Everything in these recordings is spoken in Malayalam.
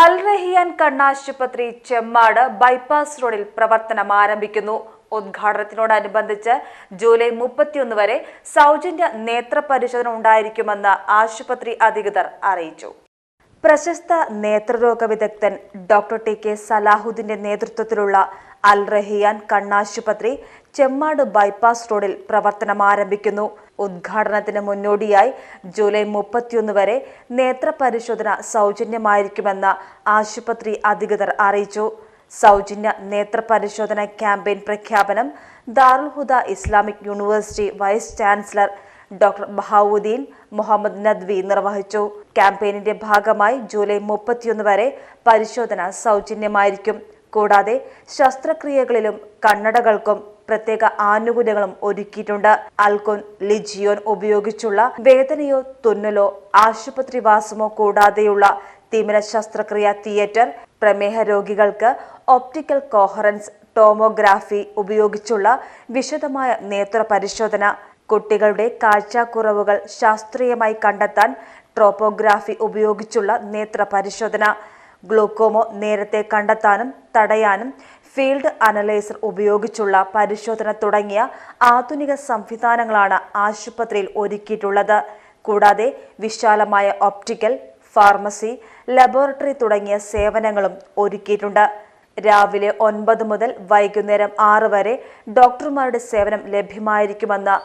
അൽ റഹിയാൻ കണ്ണാശുപത്രി ചെമ്മാട് ബൈപ്പാസ് റോഡിൽ പ്രവർത്തനം ആരംഭിക്കുന്നു. ഉദ്ഘാടനത്തിനോടനുബന്ധിച്ച് ജൂലൈ മുപ്പത്തിയൊന്ന് വരെ സൗജന്യ നേത്രപരിശോധന ഉണ്ടായിരിക്കുമെന്ന് ആശുപത്രി അധികൃതർ അറിയിച്ചു. പ്രശസ്ത നേത്രരോഗ വിദഗ്ധൻ ഡോക്ടർ ടി കെ സലാഹുദ്ദീന്റെ നേതൃത്വത്തിലുള്ള അൽ റഹിയാൻ കണ്ണാശുപത്രി ചെമ്മാട് ബൈപ്പാസ് റോഡിൽ പ്രവർത്തനം ആരംഭിക്കുന്നു. ഉദ്ഘാടനത്തിന് മുന്നോടിയായി ജൂലൈ മുപ്പത്തിയൊന്ന് വരെ നേത്രപരിശോധന സൗജന്യമായിരിക്കുമെന്ന് ആശുപത്രി അധികൃതർ അറിയിച്ചു. സൗജന്യ നേത്രപരിശോധന ക്യാമ്പയിൻ പ്രഖ്യാപനം Darul Huda Islamic university vice chancellor doctor Bahauddin Muhammad Nadvi നിർവഹിച്ചു. ക്യാമ്പയിനിന്റെ ഭാഗമായി ജൂലൈ മുപ്പത്തിയൊന്ന് വരെ പരിശോധന സൗജന്യമായിരിക്കും. കൂടാതെ ശസ്ത്രക്രിയകളിലും കണ്ണടകൾക്കും പ്രത്യേക ആനുകൂല്യങ്ങളും ഒരുക്കിയിട്ടുണ്ട്. അൽकोन ലിജിയോൻ ഉപയോഗിച്ചുള്ള വേദനയോ തുന്നലോ ആശുപത്രിവാസമോ കൂടാതെയുള്ള തിമിര ശസ്ത്രക്രിയ തിയേറ്റർ പ്രമേഹ രോഗികൾക്ക് ഒപ്റ്റിക്കൽ കോഹറൻസ് ടോമോഗ്രാഫി ഉപയോഗിച്ചുള്ള വിശദമായ നേത്ര പരിശോധന. കുട്ടികളുടെ കാഴ്ചക്കുറവുകൾ ശാസ്ത്രീയമായി കണ്ടെത്താൻ ട്രോപ്പോഗ്രാഫി ഉപയോഗിച്ചുള്ള നേത്ര പരിശോധന. ഗ്ലൂക്കോമോ നേരത്തെ കണ്ടെത്താനും തടയാനും ഫീൽഡ് അനലൈസർ ഉപയോഗിച്ചുള്ള പരിശോധന തുടങ്ങിയ ആധുനിക സംവിധാനങ്ങളാണ് ആശുപത്രിയിൽ ഒരുക്കിയിട്ടുള്ളത്. കൂടാതെ വിശാലമായ ഒപ്റ്റിക്കൽ ഫാർമസി ലബോറട്ടറി തുടങ്ങിയ സേവനങ്ങളും ഒരുക്കിയിട്ടുണ്ട്. രാവിലെ ഒൻപത് മുതൽ വൈകുന്നേരം ആറ് വരെ ഡോക്ടർമാരുടെ സേവനം ലഭ്യമായിരിക്കുമെന്ന്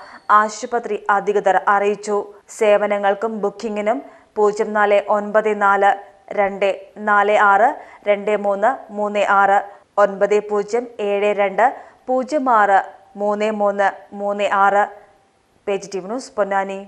ആശുപത്രി അധികൃതർ അറിയിച്ചു. സേവനങ്ങൾക്കും ബുക്കിംഗിനും പൂജ്യം നാല് ഒൻപത് നാല് രണ്ട് നാല് ആറ് രണ്ട് മൂന്ന് മൂന്ന് ആറ് ഒൻപത് പൂജ്യം ഏഴ് രണ്ട് പൂജ്യം ആറ് മൂന്ന് മൂന്ന് മൂന്ന് ആറ്. Page T V news Ponnani.